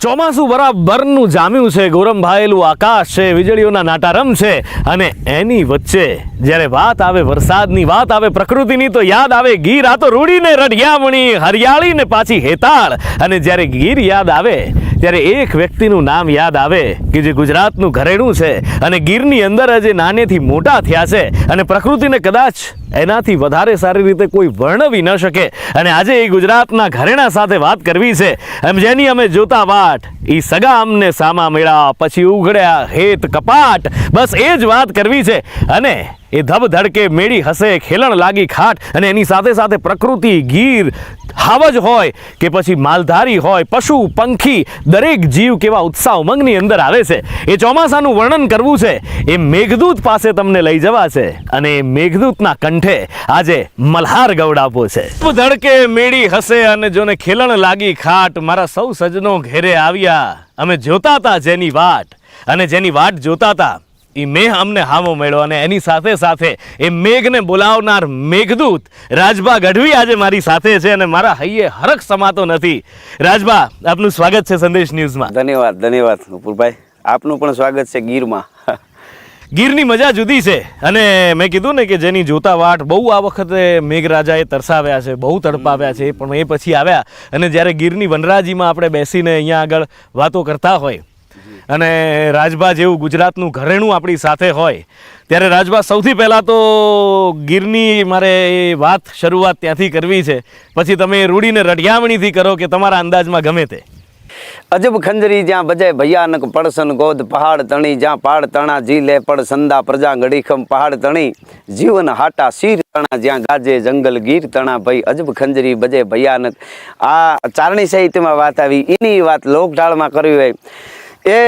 ચોમાસું બરાબરનું જામ્યું છે. ગોરંભાયેલું આકાશ છે. વીજળીઓના નાટારમ છે. અને એની વચ્ચે જ્યારે વાત આવે, વરસાદની વાત આવે, પ્રકૃતિની તો યાદ આવે, ગીર આ તો રૂડીને રઢિયામણી હરિયાળી ને પાછી હેતાળ. અને જ્યારે ગીર યાદ આવે, ત્યારે એક વ્યક્તિનું નામ યાદ આવે કે જે ગુજરાતનું ઘરેણું છે. અને ગીરની અંદર જે નાનેથી મોટા થયા છે. અને પ્રકૃતિને કદાચ એનાથી વધારે સારી રીતે કોઈ વર્ણવી ન શકે. અને આજે એ ગુજરાતના ઘરેણા સાથે વાત કરવી છે. એમ જેની અમે જોતા વાટ એ સગા અમને સામા મેળા પછી ઉઘડ્યા, હેત કપાટ. બસ એ જ વાત કરવી છે. અને એ ધબ ધડકે મેળી હસે ખેલણ લાગી ખાટ અને એની સાથે સાથે પ્રકૃતિ, ગીર, હાવજ હોય કે પછી માલધારી હોય, પશુ, પંખી, દરેક જીવ કેવા ઉત્સાહ ઉમંગની અંદર આવે છે. એ ચોમાસાનું વર્ણન કરવું છે. એ મેઘદૂત પાસે તમને લઈ જવા છે અને એ મેઘદૂતના કંઠે આજે મલ્હાર ગવડાવો છે. ધડકે મેળી હસે અને જોને ખેલણ લાગી ખાટ, મારા સૌ સજનો ઘેરે આવ્યા. અમે જોતા હતા જેની વાટ અને જેની વાટ જોતા હતા એ મેઘ અમને હામો મળ્યો અને એની સાથે સાથે એ મેઘને બોલાવનાર મેઘદૂત રાજભા ગઢવી આજે મારી સાથે છે અને મારા હૈયે હરખ સમાતો નથી. રાજભા આપનું સ્વાગત છે સંદેશ ન્યૂઝમાં. ધન્યવાદ ધન્યવાદ નુપુરભાઈ. આપનું પણ સ્વાગત છે ગીરમાં. ગીરની મજા જુદી છે અને મેં કીધું ને કે જેની જોતા વાટ બહુ આ વખતે મેઘરાજાએ તરસાવ્યા છે બહુ તડપાવ્યા છે પણ એ પછી આવ્યા. અને જ્યારે ગીરની વનરાજીમાં આપણે બેસીને અહીંયા આગળ વાતો કરતા હોય અને રાજભા જેવું ગુજરાતનું ઘરેણું આપણી સાથે હોય, ત્યારે રાજભા સૌથી પહેલાં તો ગીરની મારે એ વાત શરૂઆત ત્યાંથી કરવી છે. પછી તમે રૂડીને રઢિયામણીથી કરો કે તમારા અંદાજમાં ગમે તે. અજબ ખંજરી જ્યાં બજાય ભયાનક પડસન ગોદ પહાડ તણી, જ્યાં પાડ તણા જી લે પડ સંદા પ્રજા ગડીખમ પહાડ તણી. જીવન હાટા શીર તણા, જ્યાં ગાજે જંગલ ગીર તણા. ભાઈ અજબ ખંજરી બજે ભયાનક. આ ચારણી સાહિત્યમાં વાત આવી. એની વાત લોકઢાળમાં કરવી હોય. એ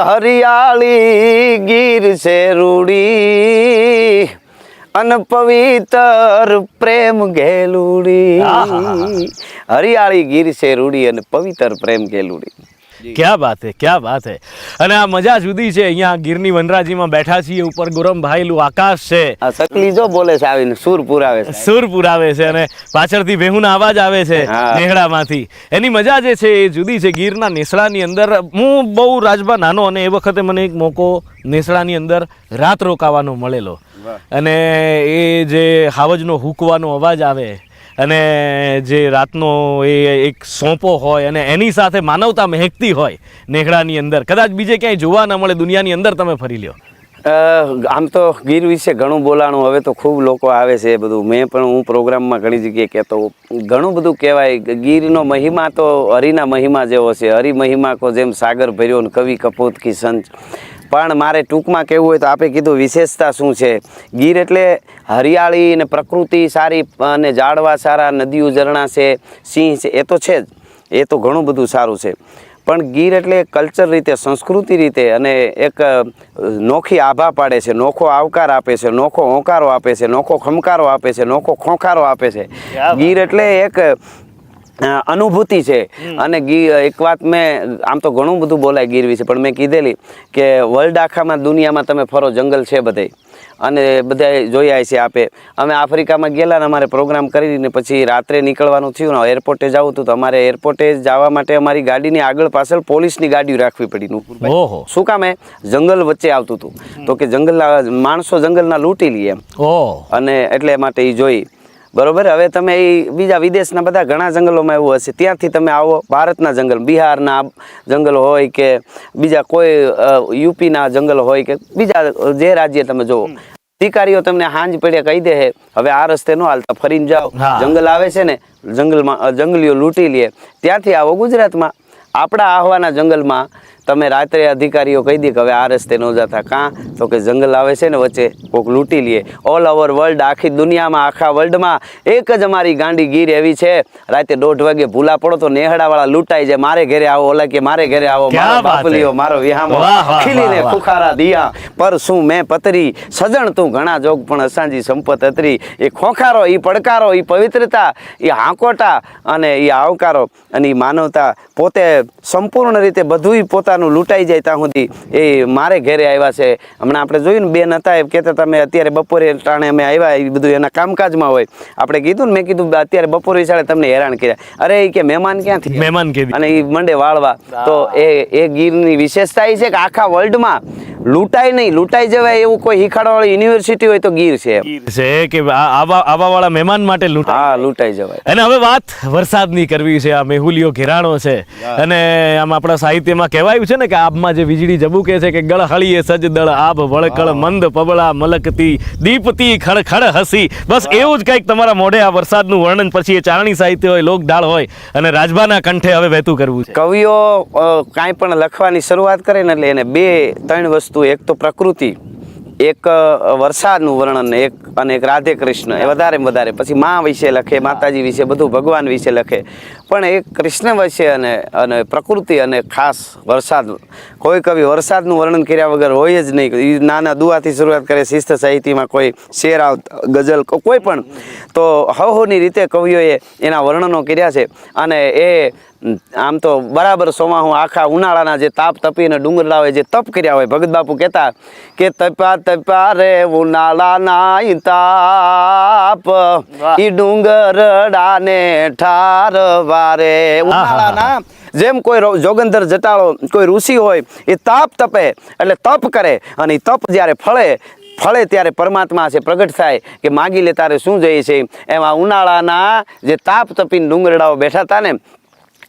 હરિયાળી ગીર છે રૂડી અન પવિત્ર પ્રેમ ગેલુડી હરિયાળી ગીર છે રૂડી અને પવિત્ર પ્રેમ ગેલુડી ક્યાં વાત હે ક્યાં વાત હે? અને આ મજા જુદી છે અહીંયા ગીરની વનરાજીમાં બેઠા છીએ ઉપર ગોરમ ભાઈલું આકાશ છે. આ સકલી જો બોલે છે આવીને સુર પુરાવે છે. સુર પુરાવે છે અને પાછળથી ભેહુના અવાજ આવે છે નેહડામાંથી. એની મજા જે છે એ જુદી છે ગીરના નેસડાની અંદર હું બહુ રાજભા નાનો અને એ વખતે મને એક મોકો નેસડાની અંદર રાત રોકાવાનો મળેલો. અને એ જે હાવજનો હૂકવાનો અવાજ આવે અને જે રાતનો એ એક સોંપો હોય અને એની સાથે માનવતા મહેકતી હોય નેહડાની અંદર. કદાચ બીજે ક્યાંય જોવા ન મળે, દુનિયાની અંદર તમે ફરી લ્યો. આમ તો ગીર વિશે ઘણું બોલાણું, હવે તો ખૂબ લોકો આવે છે એ બધું. મેં પણ હું પ્રોગ્રામમાં ઘણી જગ્યાએ કહેતો ઘણું બધું કહેવાય ગીરનો મહિમા તો હરિના મહિમા જેવો છે. હરિ મહિમા કો જેમ સાગર ભર્યો ને કવિ કપૂત કી પણ મારે ટૂંકમાં કહેવું હોય તો આપે કીધું વિશેષતા શું છે? ગીર એટલે હરિયાળી અને પ્રકૃતિ સારી અને ઝાડવા સારા નદીઓ ઝરણા છે સિંહ છે એ તો છે જ. એ તો ઘણું બધું સારું છે. પણ ગીર એટલે કલ્ચર રીતે સંસ્કૃતિ રીતે અને એક નોખી આભા પાડે છે નોખો આવકાર આપે છે નોખો હોંકારો આપે છે નોખો ખમકારો આપે છે નોખો ખોંકારો આપે છે. ગીર એટલે એક અનુભૂતિ છે. અને એક વાત મેં આમ તો ઘણું બધું બોલાય ગીર વિશે પણ મેં કીધેલી કે વર્લ્ડ આખામાં દુનિયામાં તમે ફરો જંગલ છે બધે. અને બધા જોયા છે આપે. અમે આફ્રિકામાં ગયેલા ને અમારે પ્રોગ્રામ કરીને પછી રાત્રે નીકળવાનું થયું ને એરપોર્ટે જવું હતું તો અમારે એરપોર્ટે જવા માટે અમારી ગાડીની આગળ પાછળ પોલીસની ગાડીઓ રાખવી પડી શું કામે જંગલ વચ્ચે આવતું હતું. તો કે જંગલના માણસો જંગલના લૂંટી લઈએ એમ. અને એટલે માટે એ જોઈ. બરોબર? હવે તમે એ બીજા વિદેશના બધા ઘણા જંગલોમાં એવું હશે. ત્યાંથી તમે આવો ભારતના જંગલ બિહારના જંગલ હોય કે બીજા કોઈ યુપીના જંગલ હોય કે બીજા જે રાજ્ય તમે જુઓ અધિકારીઓ તમને હાંજ પડ્યા કહી દે હવે આ રસ્તે નો હાલતા ફરીને જાઓ. જંગલ આવે છે ને જંગલમાં જંગલીઓ લૂંટી લે. ત્યાંથી આવો ગુજરાતમાં. આપણા આહવાના જંગલમાં તમે રાત્રે અધિકારીઓ કહી દે કે હવે આ રસ્તે ન જતા. કાં? તો કે જંગલ આવે છે ને વચ્ચે કોક લૂંટી લે. ઓલ ઓવર વર્લ્ડ આખી દુનિયામાં આખા વર્લ્ડમાં એક જ અમારી ગાંડી ગીર એવી છે. રાતે દોઢ વાગે ભૂલા પડો તો નેહડાવાળા લૂંટાઈ જાય. મારે ઘરે આવો ઓલા કે મારે ઘરે આવો મારો બાપલીઓ મારો વિહામો. વાહ, વાહ, ખીલીને. ખુખારા દિયા. પર શું મેં પતરી? સજણ તું ઘણા જોગ પણ અસાંજી સંપત અતરી. એ ખોખારો એ પડકારો એ પવિત્રતા એ હાંકોટા અને એ આવકારો અને એ માનવતા પોતે સંપૂર્ણ રીતે બધુંય પોતાનું પોતાનું લૂંટાઈ જાય ત્યાં સુધી એ મારે ઘેરે આવ્યા છે. હમણાં આપણે જોયું ને બેન હતા એ કહેતા તમે અત્યારે બપોરે ટાણે અમે આવ્યા એ બધું એના કામકાજમાં હોય. આપણે કીધું ને મેં કીધું અત્યારે બપોર વિશાળે તમને હેરાન કર્યા. અરે એ કે મહેમાન ક્યાંથી મહેમાન કીધી અને એ મંડે વાળવા. તો એ એ ગીરની વિશેષતા એ છે કે આખા વર્લ્ડમાં લૂંટાય નહીં લૂંટાઈ જવાય એવું કોઈ હિખાડવાળી યુનિવર્સિટી હોય તો ગીર છે છે કે આવા આવા વાળા મહેમાન માટે હા લૂંટાઈ જવાય. અને હવે વાત વરસાદની કરવી છે આ મેહુલિયો ઘેરાણો છે. અને આમ આપણા સાહિત્યમાં કહેવાયું છે ને કે આબમાં જે વીજળી જબુકે છે કે ગળ હળીએ સજ દળ આબ વળકળ મંદ પબળા મલકતી દીપતી ખડ ખડ હસી. બસ એવું જ કંઈક તમારા મોઢે આ વરસાદનું વર્ણન પછી એ ચારણી સાહિત્ય હોય લોકડાળ હોય અને રાજભાના કંઠે હવે વહેતું કરવું છે. કવિઓ કાંઈ પણ લખવાની શરૂઆત કરે ને એટલે એને બે ત્રણ વસ્તુ એક તો પ્રકૃતિ એક વરસાદનું વર્ણન, એક અને એક રાધે કૃષ્ણ, એ વધારે વધારે. પછી મા વિશે લખે, માતાજી વિશે, બધું ભગવાન વિશે લખે. પણ એક કૃષ્ણ વિશે અને અને પ્રકૃતિ અને ખાસ વરસાદ, કોઈ કવિ વરસાદનું વર્ણન કર્યા વગર હોય જ નહીં. એ નાના દુઆથી શરૂઆત કરે, શિસ્ત સાહિત્યમાં કોઈ શેર ગઝલ કોઈ પણ. તો હવની રીતે કવિઓએ એના વર્ણનો કર્યા છે. અને એ આમ તો બરાબર સોમાં હું આખા ઉનાળાના જે તાપ તપીને ડુંગરડાઓએ જે તપ કર્યા હોય ભગત બાપુ કહેતા કે તપ્યા તપ્યા રે ઉનાળાના તાપ ઈ ડુંગરડાને ઠારવા રે. ઉનાળાના જેમ કોઈ જોગંદર જટાળો કોઈ ઋષિ હોય એ તાપ તપે એટલે તપ કરે અને તપ જ્યારે ફળે ફળે ત્યારે પરમાત્મા છે પ્રગટ થાય કે માગી લે તારે શું જોઈએ છે એમાં. ઉનાળાના જે તાપ તપીને ડુંગરડાઓ બેઠા હતા ને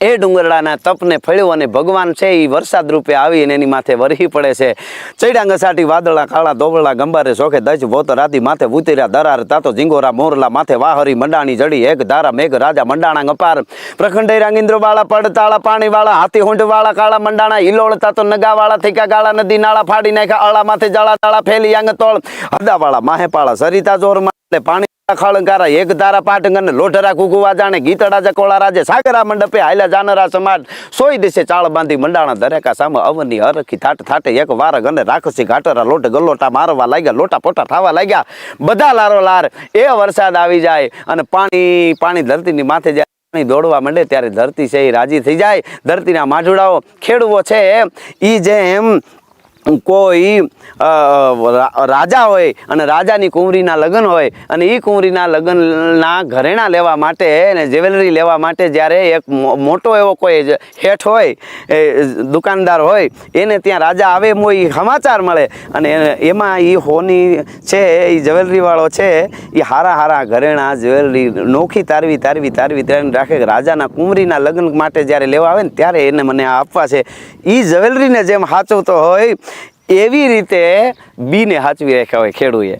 એ ડુંગરડાના તપને ફળ્યું અને ભગવાન છે એ વરસાદ રૂપે આવીને એની માથે વરહી પડે છે. ચૈડા ઘસાટી વાદળા, કાળા, ધોબળા, ગંબારે ચોખે દજ, વોત આદિ માથે ઉતર્યા દરાર, તાતો ઝીંગોરા, મોરલા માથે વાહરી, મંડાણી જડી, એક ધારા, મેઘ, રાજા મંડાણા અપાર. પ્રખંડે રાંગિન્દ્ર વાળા, પડતાળા, પાણી વાળા, હાથી હુંડ વાળા, કાળા, મંડાણા હિલોળતા તાતો નગા વાળા થીકા ગાળા, નદી, નાળા, ફાડી નાખ્યા, અળા માથે જાળા, તાળા, ફેલી આંગ તોળ હદા વાળા માહે પાળા સરિતા જોરમાં એટલે પાણી ખળંકારા એક ધારા પાટંગન લોઢરા કુકુવા જાણે ગીતડા જકોળા રાજે સાગરા મંડપે હાલ્યા જાનરા સમાજ. સોઈ દિશે ચાળ બાંધી મંડાણા દરેકા સામે અવની હરખી થાટ થાટે એક વાર ગને રાખસી ઘાટરા લોટ ગલોટા મારવા લાગ્યા, લોટા પોટા થાવા લાગ્યા. બધા લારો લાર, એ વરસાદ આવી જાય અને પાણી પાણી ધરતીની માથે જાય દોડવા માંડે ત્યારે ધરતી છે એ રાજી થઈ જાય. ધરતીના માઢુડાઓ ખેડવો છે એ જેમ કોઈ રાજા હોય અને રાજાની કુંવરીના લગ્ન હોય અને એ કુંવરીના લગ્નના ઘરેણા લેવા માટે અને જ્વેલરી લેવા માટે જ્યારે એક મોટો એવો કોઈ હેઠ હોય, એ દુકાનદાર હોય, એને ત્યાં રાજા આવે એમ હોય સમાચાર મળે અને એમાં એ હોની છે એ જ્વેલરીવાળો છે એ હારા હારા ઘરેણા, જ્વેલરી નોખી તારવી તારવી તારવી તારવી રાખે રાજાના કુંવરીના લગ્ન માટે જ્યારે લેવા આવે ને ત્યારે એને મને આપવા છે. એ જ્વેલરીને જેમ સાચવતો હોય એવી રીતે બીને હાચવી રાખ્યા હોય ખેડૂએ.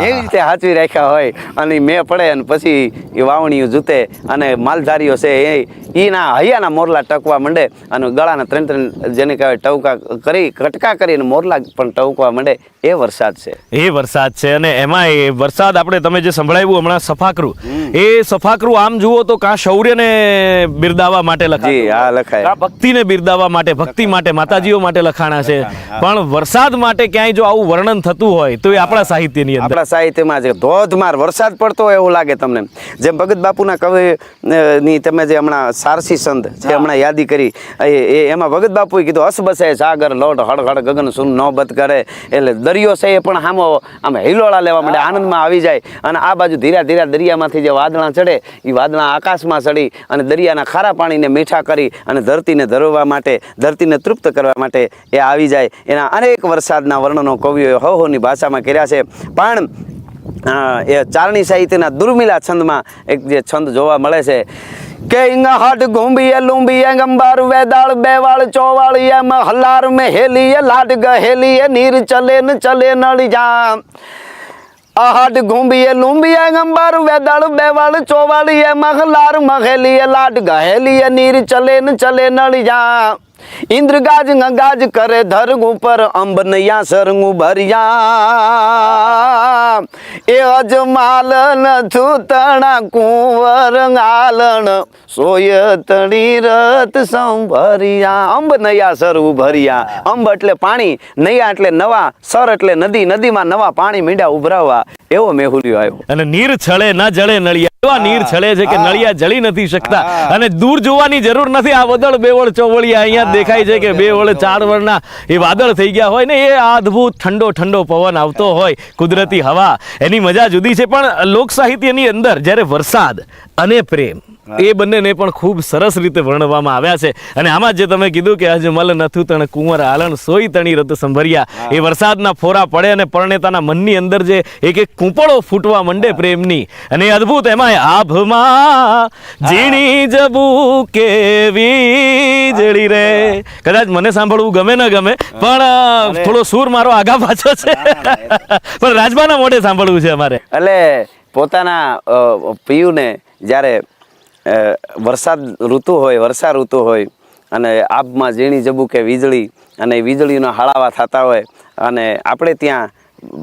એવી રીતે હાચવી રાખ્યા હોય અને મેં પડે અને પછી એ વાવણીઓ જૂતે અને માલધારીઓ છે એ એના હૈયાના મોરલા ટકવા માંડે અને ગળાના ત્રણ ત્રણ જેને કહેવાય ટવકા કરી કટકા કરીને મોરલા પણ ટવકવા માંડે. એ વરસાદ છે. એ વરસાદ છે અને એમાં એ વરસાદ આપણે તમે જે સંભળાવ્યું હમણાં સફાકરું એ સફાકરું આમ જુઓ તો કાં શૌર્યને બિરદાવવા માટે લખાય હા લખાય. ભક્તિને બિરદાવા માટે ભક્તિ માટે માતાજીઓ માટે લખાણા છે. પણ વરસાદ માટે ક્યાંય જો આવું વર્ણન થતું હોય તો એ આપણા સાહિત્યની અંદર. આપણા સાહિત્યમાં જે ધોધમાર વરસાદ પડતો હોય એવું લાગે તમને જેમ ભગત બાપુના કવિ ની તમે જે હમણાં સારસી સંત જે હમણાં યાદી કરી એ એમાં ભગત બાપુએ કીધું હસ બસે સાગર લોટ હળ હળ ગગન સુન નોબત કરે. એટલે દરિયો છે એ પણ હામો આમ હિલોળા લેવા માટે આનંદમાં આવી જાય. અને આ બાજુ ધીરા ધીરા દરિયામાંથી જે વાદળા ચડે એ વાદળા આકાશમાં ચડી અને દરિયાના ખારા પાણીને મીઠા કરી અને ધરતીને ધરવા માટે ધરતીને તૃપ્ત કરવા માટે એ આવી જાય. એના ચારેક વરસાદના વર્ણનો કવિઓએ હવહોની ભાષામાં કર્યા છે. પણ એ ચારણી સાહિત્યના દુર્મિલા છંદમાં એક જે છંદ જોવા મળે છે. કે હટ ઘૂંબીએ લુંબીએ ગંબાર વેદાળ બેવાળ ચોવાળ એમ હલાર મે હેલીએ લાટ ગહેલીએ નીર ચલે ન ચલે નળી જા અહટ ઘૂંબીએ લુંબીએ ગંબાર વેદાળ બેવાળ ચોવાળ એમ હલાર મહેલીએ લાટ ગહેલીએ નીર ચલે ન ચલે નળી જા ઇન્દ્ર ગાજ ગાજ કરે ધરગ ઉપર અંબ નૈયા સરંગુ ભરિયા. એ અજમાલન નથું કુંવર આલણ સોય તણી રત સંભર્યા. અંબ નૈયા સરવું ભરિયા. અંબ એટલે પાણી, નૈયા એટલે નવા, સર એટલે નદી, નદીમાં નવા પાણી મીંડા ઉભરાવવા એવો મેહુલિયો આવ્યો. અને નીર છળે ના જળે નળિયા. એવા નીર છળે છે કે નળિયા જળી નથી શકતા. અને દૂર જોવાની જરૂર નથી. આ વદળ બેવળ ચોવળિયા અહીંયા દેખાય છે કે બે વળ ચાર વળના એ વાદળ થઈ ગયા હોય ને એ અદ્ભુત ઠંડો ઠંડો પવન આવતો હોય કુદરતી હવા. એની મજા જુદી છે પણ લોક સાહિત્યની અંદર જ્યારે વરસાદ અને પ્રેમ એ બંનેને પણ ખૂબ સરસ રીતે વર્ણવવામાં આવ્યા છે. અને આમાં જે તમે કીધું કે આજે મલ નથું તણ કુંવર આલણ સોઈ તણી રત સંભર્યા. એ વરસાદના ફોરા પડે અને પરણેતાના મનની અંદર જે એક એક કૂંપળો ફૂટવા મંડે પ્રેમની. અને અદ્ભુત એમાં આભમાં ઝીણી જબુ કેવી જડી રે કદાચ મને સાંભળવું ગમે ન ગમે પણ થોડો સૂર મારો આગા પાછો છે. પણ રાજબાના મોઢે સાંભળવું છે અમારે. એટલે પોતાના પિયુને જ્યારે વરસાદ ઋતુ હોય વર્ષા ઋતુ હોય, અને આબમાં ઝીણી જબુકે વીજળી અને વીજળીના હળાવા થતા હોય, અને આપણે ત્યાં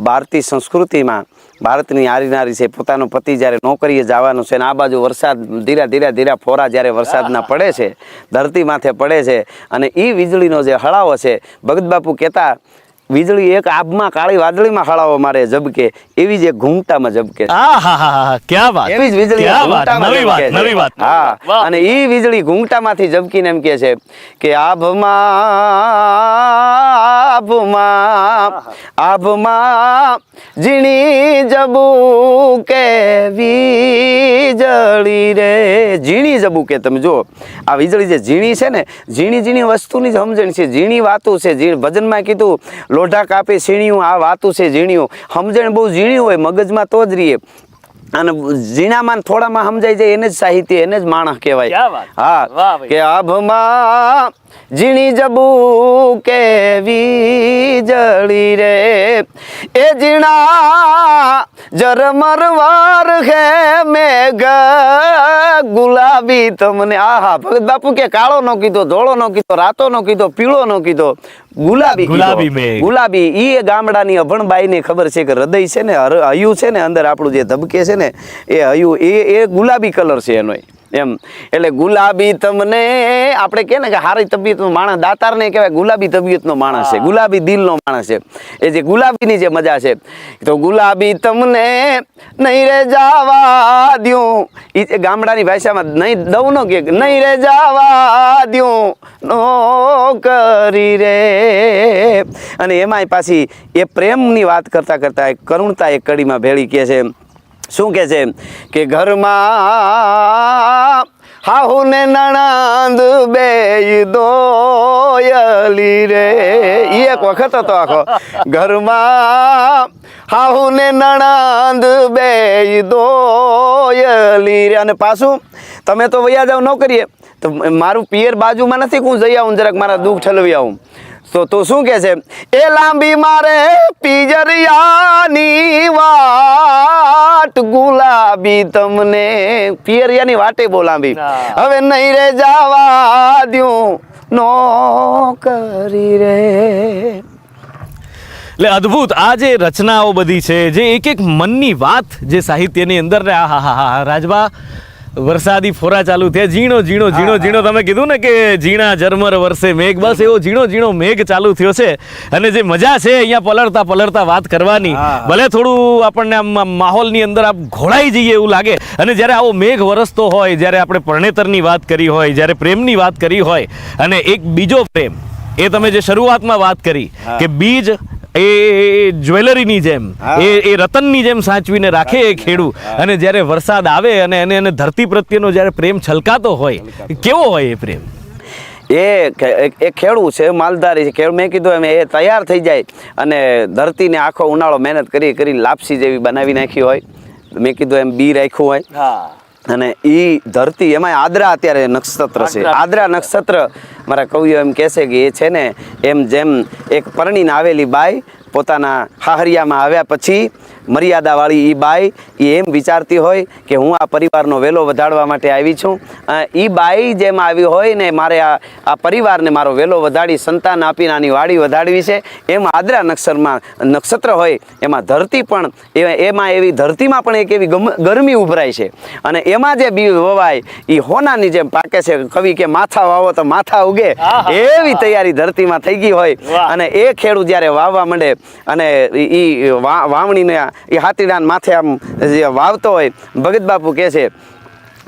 ભારતીય સંસ્કૃતિમાં ભારતની આરી નારી છે, પોતાનો પતિ જ્યારે નોકરીએ જવાનો છે અને આ બાજુ વરસાદ ધીરા ધીરા ધીરા ફોરા જ્યારે વરસાદના પડે છે ધરતી માથે પડે છે, અને એ વીજળીનો જે હળાવો છે, ભગત બાપુ કહેતા વીજળી એક આબમાં કાળી વાદળીમાં હળાવો મારે ઝબકે. એવી જ એક ઘૂંઘટામાં ઝબકે ક્યાં વાત. એવી જ વીજળી ક્યાં વાત ઘૂંઘટામાં નવી વાત નવી વાત. હા અને એ વીજળી ઘૂંઘટામાંથી ઝબકીને એમ કે છે કે આભમાં આભમાં આભમાં ઝીણી જબુ કે વીજળી રે. ઝીણી જબુ કે તમે જો આ વીજળી જે ઝીણી છે ને ઝીણી ઝીણી વસ્તુની જ સમજણ છે. ઝીણી વાતું છે. ઝીણ ભજનમાં કીધું લોઢા કાપે સીણીયું આ વાતું છે ઝીણ્યું. સમજણ બહુ ઝીણી હોય, મગજમાં તો જ રહીએ અને ઝીણામાં થોડામાં સમજાય જાય એને જ સાહિત્ય એને જ માણસ કહેવાય. હા. કે આભમાં ઝીણી જબુ કેવી જળી રે? એ ઝીણા જરમરવાર હે મેઘ ગુલાબી તમને. આહા ભગત બાપુ કે કાળો નો કીધો ધોળો નો કીધો રાતો નો કીધો પીળો નો કીધો ગુલાબી ગુલાબી. ગુલાબી ઈ એ ગામડાની અભણબાઈને ખબર છે કે હૃદય છે ને હયું છે ને અંદર આપણું જે ધબકે છે ને એ હયું એ એ ગુલાબી કલર છે એનો એમ. એટલે ગુલાબી તમને આપણે કહે ને કે હારી તબિયતનો માણસ દાતારને કહેવાય ગુલાબી તબિયતનો માણસ છે ગુલાબી દિલનો માણસ છે. એ જે ગુલાબીની જે મજા છે તો ગુલાબી તમને નહીં રે જાવા દ્યું એ ગામડાની ભાષામાં નહીં દઉં નો કે નહીં રે જાવા દ્યું નો કરી રે. અને એમાંય પાછી એ પ્રેમની વાત કરતા કરતા એક કરુણતા એક કડીમાં ભેળી કહે છે શું કહે છે? કે ઘરમાં હાહુને નણંદ બે દોયલી રે. એ એક વખત હતો આખો. ઘરમાં હાહુને નણંદ બે દોયલી રે. અને પાછું તમે તો વૈયા જાવ ન કરીએ તો મારું પિયર બાજુમાં નથી હું જઈ આવું જરાક મારા દુઃખ ઠલવી આવું. તો તો શું કે છે? એ લાંબી મારે પિયરિયાની વાટ ગુલાબી તમને. પિયરિયાની વાટે બહુ લાંબી. હવે નહીં રે જાવા દ્યું નો કરી રે. એટલે અદ્ભુત. આ જે રચનાઓ બધી છે જે એક એક મનની વાત જે સાહિત્યની અંદર ને આ હા હા હા રાજબા વરસાદી ફોરા ચાલુ થયા. ઝીણો ઝીણો ઝીણો ઝીણો. તમે કીધું ને કે ઝીણા ઝરમર વરસે મેઘ. બસ એવો ઝીણો ઝીણો મેઘ ચાલુ થયો છે. અને જે મજા છે અહીંયા પલળતા પલળતા વાત કરવાની. ભલે થોડું આપણને આમ માહોલની અંદર આપ ઘોળાઈ જઈએ એવું લાગે. અને જ્યારે આવો મેઘ વરસતો હોય જ્યારે આપણે પરણેતરની વાત કરી હોય જ્યારે પ્રેમની વાત કરી હોય અને એક બીજો પ્રેમ એ તમે જે શરૂઆતમાં વાત કરી કે બીજ એ જ્વેલરીની જેમ એ એ રતનની જેમ સાચવીને રાખે એ ખેડૂ અને જ્યારે વરસાદ આવે અને એને એને ધરતી પ્રત્યેનો જ્યારે પ્રેમ છલકાતો હોય કેવો હોય એ પ્રેમ? એ એ ખેડૂત છે માલધારી છે. ખેડૂત મેં કીધું એમ એ તૈયાર થઈ જાય અને ધરતીને આખો ઉનાળો મહેનત કરી કરી લાપસી જેવી બનાવી નાખી હોય. મેં કીધું એમ બી રાખ્યું હોય. અને ઈ ધરતી એમાં આદરા અત્યારે નક્ષત્ર છે આદ્રા. આદરા નક્ષત્ર મારા કવિઓ એમ કહેશે કે એ છે ને એમ જેમ એક પરણીને આવેલી બાઈ પોતાના હાહરિયામાં આવ્યા પછી મર્યાદાવાળી એ બાઈ એ એમ વિચારતી હોય કે હું આ પરિવારનો વેલો વધારવા માટે આવી છું. એ બાઈ જેમ આવી હોય ને મારે આ આ પરિવારને મારો વેલો વધાડી સંતાન આપીને આની વાડી વધારવી છે એમ આદરા નક્ષરમાં નક્ષત્ર હોય એમાં ધરતી પણ એમાં એવી ધરતીમાં પણ એક એવી ગમ- ગરમી ઉભરાય છે. અને એમાં જે બી વવાય એ હોનાની જેમ પાકે છે કવિ કે માથા વાવો તો માથા ઉગે એવી તૈયારી ધરતીમાં થઈ ગઈ હોય. અને એ ખેડૂત જ્યારે વાવવા માંડે અને એ વાવણીને એ હાથીડાન માથે આમ જે વાવતો હોય ભગત બાપુ કહે છે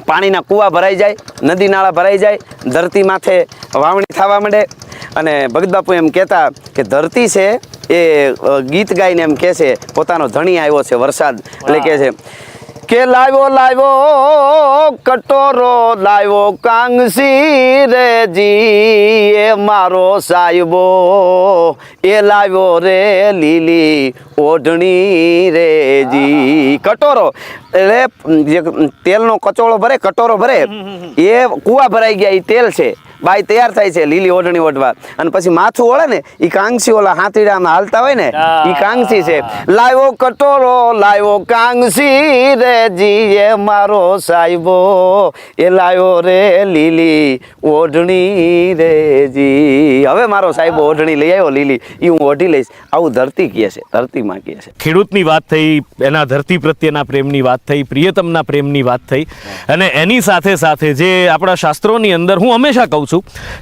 પાણીના કૂવા ભરાઈ જાય નદી નાળા ભરાઈ જાય ધરતી માથે વાવણી થવા માંડે. અને ભગત બાપુ એમ કહેતા કે ધરતી છે એ ગીત ગાઈને એમ કહે છે પોતાનો ધણી આવ્યો છે વરસાદ. એટલે કહે છે કે લાવ્યો લાવ્યો કટોરો લાવ્યો કાંગસી રે જી એ મારો સાહેબો એ લાવ્યો રે લીલી ઓઢણી રે જી. કટોરો એટલે જે તેલનો કચોળો ભરે કટોરો ભરે એ કૂવા ભરાઈ ગયા એ તેલ છે. બાઈ તૈયાર થાય છે લીલી ઓઢણી ઓઢવા. અને પછી માથું ઓળે ને એ કાંગસી ઓલા હાથીડામાં હાલતા હોય ને એ કાંગસી છે. લાવ્યો કટોરો લાવ્યો કાંગસી રે જીએ એ મારો સાહેબો એ લાવ્યો રે લીલી ઓઢણી રે જી. હવે મારો સાહેબો ઓઢણી લઈ આવ્યો લીલી. એ હું ઓઢી લઈશ. આવું ધરતી કહે છે ધરતીમાં કહે છે. ખેડૂતની વાત થઈ એના ધરતી પ્રત્યેના પ્રેમની વાત થઈ પ્રિયતમના પ્રેમની વાત થઈ. અને એની સાથે સાથે જે આપણા શાસ્ત્રોની અંદર હું હંમેશા કહું છું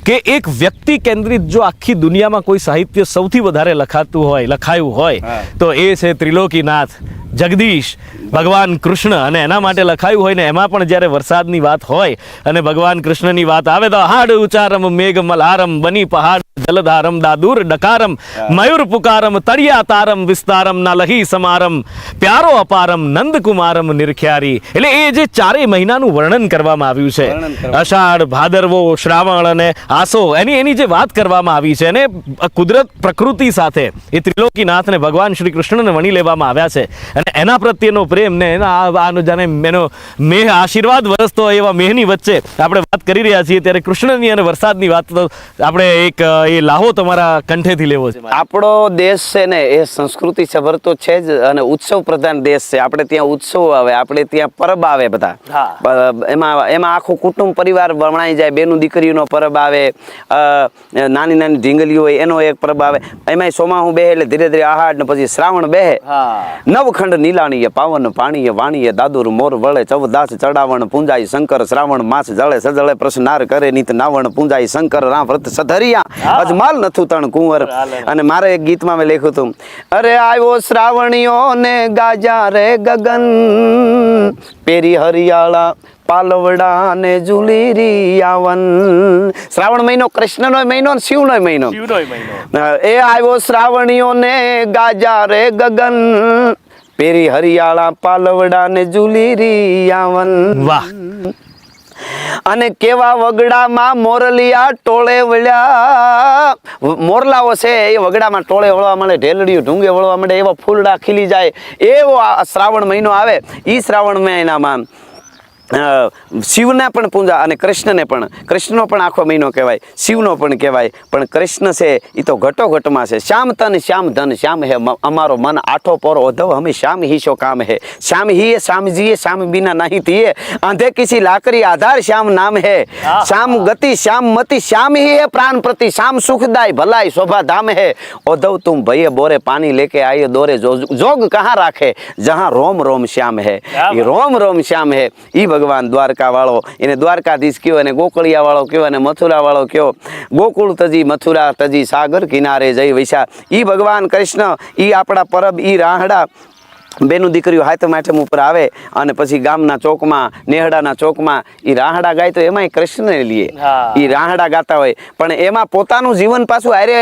કે એક વ્યક્તિ કેન્દ્રિત જો આખી દુનિયામાં કોઈ સાહિત્ય સૌથી વધારે લખાતું હોય લખાયું હોય તો એ છે ત્રિલોકીનાથ જગદીશ ભગવાન કૃષ્ણ. અને એના માટે લખાયું હોય ને એમાં પણ જ્યારે વરસાદની વાત હોય અને ભગવાન કૃષ્ણની વાત આવે તો હાડ ઉચારમ મેઘ મલારમ બની પહાડ જલધારમ દાદુર ડકારમ મયુર પુકારમ તળિયા તારમ વિસ્તારમ ના લહી સમારમ પ્યારો અપારમ નંદકુમારમ નિરખ્યારી એટલે એ જે ચારેય મહિનાનું વર્ણન કરવામાં આવ્યું છે. અષાઢ ભાદરવો શ્રાવણ અને આસો એની એની જે વાત કરવામાં આવી છે અને કુદરત પ્રકૃતિ સાથે એ ત્રિલોકીનાથને ભગવાન શ્રી કૃષ્ણને વણી લેવામાં આવ્યા છે. અને એના પ્રત્યેનો પ્રેમ ને એના આનો જાણે એનો મેહ આશીર્વાદ વરસતો હોય એવા મેહની વચ્ચે આપણે વાત કરી રહ્યા છીએ. ત્યારે કૃષ્ણની અને વરસાદની વાત તો આપણે એક એ લાહો તમારા કંઠેથી લેવો છે. આપણો દેશ છે ને એ સંસ્કૃતિ સભર તો છે જ અને ઉત્સવ પ્રધાન દેશ છે. આપણે ત્યાં ઉત્સવ આવે આપણે ત્યાં પરબ આવે બધા. એમાં એમાં આખું કુટુંબ પરિવાર વણાઈ જાય બેનું દીકરીનો પરબ આવે નાની નાની ઢીંગલીઓ હોય એનો એક પરબ આવે. એમાંય સોમાહું બેહે એટલે ધીરે ધીરે આહાડ ને પછી શ્રાવણ બેહે. નવખંડ નીલાણીએ પાવન પાણીએ વાણીએ દાદુર મોર વળે ચૌદાસ ચડાવણ પૂંજાઈ શંકર શ્રાવણ માસ જળે સજળે પ્રશ્નાર કરે નીત નાવણ પૂંજાઈ શંકર રામ વ્રત સધરિયા. અજમાલ નથી તણ કુંવર. અને મારે એક ગીતમાં મેં લખ્યું હતું. અરે આવ્યો શ્રાવણીઓ ને ગાજા રે ગગન. પેરી હરિયાળા પાલવડા ને ઝૂલી આવન. શ્રાવણ મહિનો કૃષ્ણનો મહિનો ને શિવનો મહિનો. એ આવ્યો શ્રાવણીઓ ને ગાજા રે ગગન. પેરી હરિયાળા પાલવડા ને ઝૂલી રિયાવન વાહ. અને કેવા વગડામાં મોરલિયા ટોળે વળ્યા. મોરલાઓ છે એ વગડામાં ટોળે વળવા મળે, ઢેલડિયું ઢૂંગે વળવા મળે, એવા ફૂલડા ખીલી જાય. એવો શ્રાવણ મહિનો આવે. એ શ્રાવણ મહિનામાં શિવના પણ પૂજા અને કૃષ્ણને પણ કૃષ્ણનો પણ આખો મહિનો કહેવાય શિવનો પણ કહેવાય પણ કૃષ્ણ છે એ તો ઘટોઘટમાં છે. શ્યામ તન શ્યામ ધન શ્યામ હે અમારો મન આઠો પોર ઓધવ હમે શ્યામ હી શો કામ હે. શ્યામ હી શ્યામજીએ શ્યામ બિના નહીં તીએ આંધે કિસી લાકરી આધાર શ્યામ નામ હે. શ્યામ ગતિ શ્યામ મતિ શ્યામ હી હે પ્રાણ પ્રતિ. શ્યામ સુખદાય ભલાય શોભા ધામ હે. ઓધવ તું ભયે બોરે પાણી લેકે આયે દોરે. જોગ કહાં રાખે? જહાં રોમ રોમ શ્યામ હે. રોમ રોમ શ્યામ હે. એ ભગવાન દ્વારકા વાળો એને દ્વારકાધીશ કયો અને ગોકળિયા વાળો કયો અને મથુરા વાળો કયો? ગોકુળ તજી, મથુરા તજી, સાગર કિનારે જઈ વૈશા ઈ ભગવાન કૃષ્ણ, ઈ આપણા પરબ, ઈ રાહડા. બેનું દીકરીઓ હાથમ આઠમ ઉપર આવે અને પછી ગામના ચોકમાં નેહડાના ચોકમાં એ રાહડા ગાય તો એમાંય કૃષ્ણને લીએ. એ રાહડા ગાતા હોય. પણ એમાં પોતાનું જીવન પાછું આરે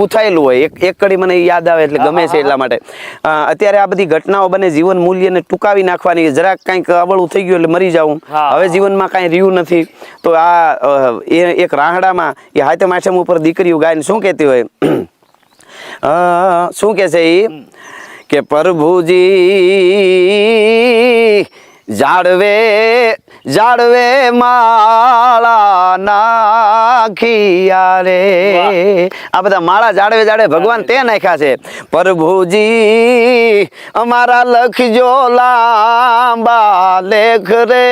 ગુથાયેલું હોય. એક એક કડી મને યાદ આવે એટલે ગમે છે એટલા માટે. અત્યારે આ બધી ઘટનાઓ બને જીવન મૂલ્યને ટૂંકાવી નાખવાની. જરાક કાંઈક અબળું થઈ ગયું એટલે મરી જાવું હવે જીવનમાં કાંઈ રહ્યું નથી. તો આ એ એક રાહડામાં એ હાથે આઠમ ઉપર દીકરીઓ ગાયને શું કહેતી હોય? શું કહે છે એ કે પ્રભુજી જાળવે જાળવે માળા નાખિયા રે આ બધા માળા જાળવે જાળવે ભગવાન તે નાખ્યા છે. પ્રભુજી અમારા લખજો લાંબા લેખ રે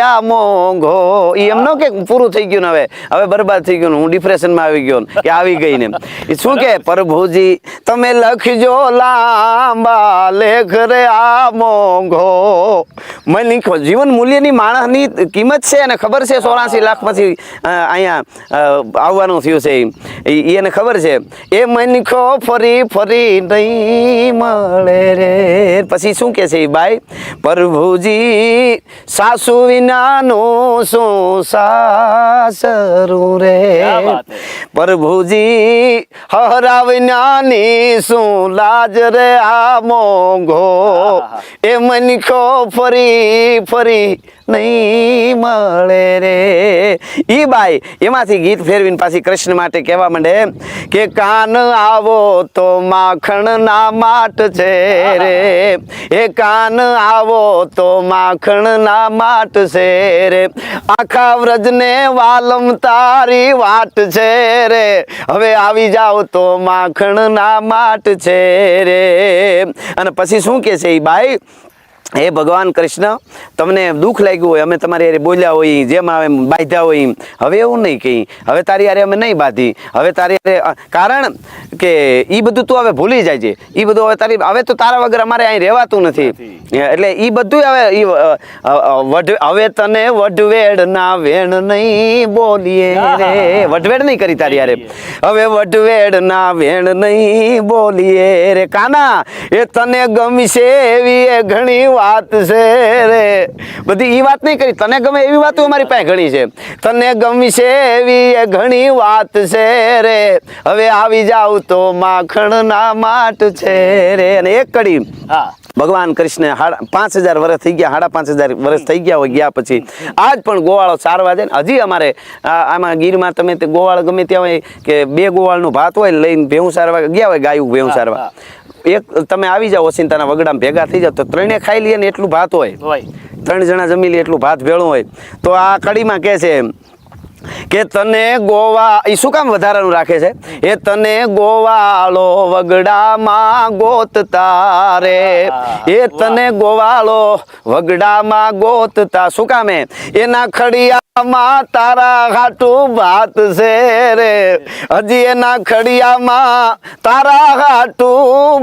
આ મોંઘો. ઈ એમ કે પૂરું થઈ ગયું હવે. હવે બરબાદ થઈ ગયું હું ડિપ્રેશનમાં આવી ગયો કે આવી ગઈ ને એ શું કે? પ્રભુજી તમે લખજો લાંબા લેખ રે આ મોંઘો. મન જીવન મૂલ્યની માણસની કિંમત છે અને ખબર છે સોળાસી લાખ પછી અહીંયા આવવાનું થયું છે એ એને ખબર છે. એ મનખો ફરી ફરી નહીં મળે રે. પછી શું કે છે બાઈ? પ્રભુજી સાસુ વિનાનો શું સાસરું રે? પ્રભુજી હરા વિનાની શું લાજ રે આ મોંઘો? એ મનખો ફરી ફરી નહીં મળે રે. ઈ બાઈ, એમાંથી ગીત ફેરવીને પાછી કૃષ્ણ માટે કહેવા માંડે કે, કાન આવો તો માખણ ના માટ છે રે. એ કાન આવો તો માખણ ના માટ છે રે. આખા વ્રજને વાલમ તારી વાટ છે રે. હવે આવી જાઓ તો માખણ ના માટ છે રે. અને પછી શું કે છે એ બાઈ? હે ભગવાન કૃષ્ણ તમને દુઃખ લાગ્યું હોય અમે તમારી યારે બોલ્યા હોય જેમ આવે બાંધ્યા હોય એમ. હવે એવું નહીં કહી. હવે તારી યારે અમે નહીં બાંધી. હવે તારી હારે કારણ કે એ બધું તું હવે ભૂલી જાય છે. એ બધું હવે તારી હવે તો તારા વગર અમારે અહીં રહેવાતું નથી. એટલે એ બધું હવે અ, વઢ હવે તને વઢવેડ ના વેણ નહીં બોલીએ રે. વઢવેડ નહીં કરી તારી હારે. હવે વઢવેડ ના વેણ નહીં બોલીએ રે. કાના એ તને ગમશે એવી એ ઘણી વાત છે રે. બધી એ વાત નહીં કરી. તને ગમે એવી વાતો અમારી પાસે ઘણી છે. તને ગમશે એવી એ ઘણી વાત છે રે. હવે આવી જાવ તો માખણ ના માટ છે રે. અને એક કડી. હા. ભગવાન કૃષ્ણ પાંચ હજાર વર્ષ થઈ ગયા સાડા પાંચ હજાર વર્ષ થઈ ગયા હોય ગયા પછી. આજ પણ ગોવાળો સારવા જાય ને. હજી અમારે આમાં ગીરમાં તમે તે ગોવાળ ગમે ત્યાં હોય કે બે ગોવાળનું ભાત હોય લઈને ભેહું સારવા ગયા હોય ગાયું ભેહું સારવા. એક તમે આવી જાઓ ઓસિંતાના વગડામાં ભેગા થઈ જાઓ તો ત્રણે ખાઈ લઈએ ને એટલું ભાત હોય. ત્રણ જણા જમી લે એટલું ભાત ભેળું હોય. તો આ કડીમાં કહે છે કે તને ગોવા એ શું કામ વધારાનું રાખે છે? એ તને ગોવાળો વગડામાં ગોતતા રે. એ તને ગોવાળો વગડામાં ગોતતા. શું કામે એના માં તારા ઘાટુ ભાત છે રે. હજી એના ખડિયામાં તારા ઘાટુ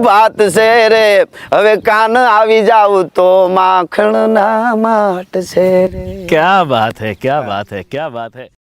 ભાત છે રે. હવે કાન આવી જાવ તો માખણ ના માટ છે રે. ક્યા બાત હે, ક્યા બાત હે, ક્યા બાત હે?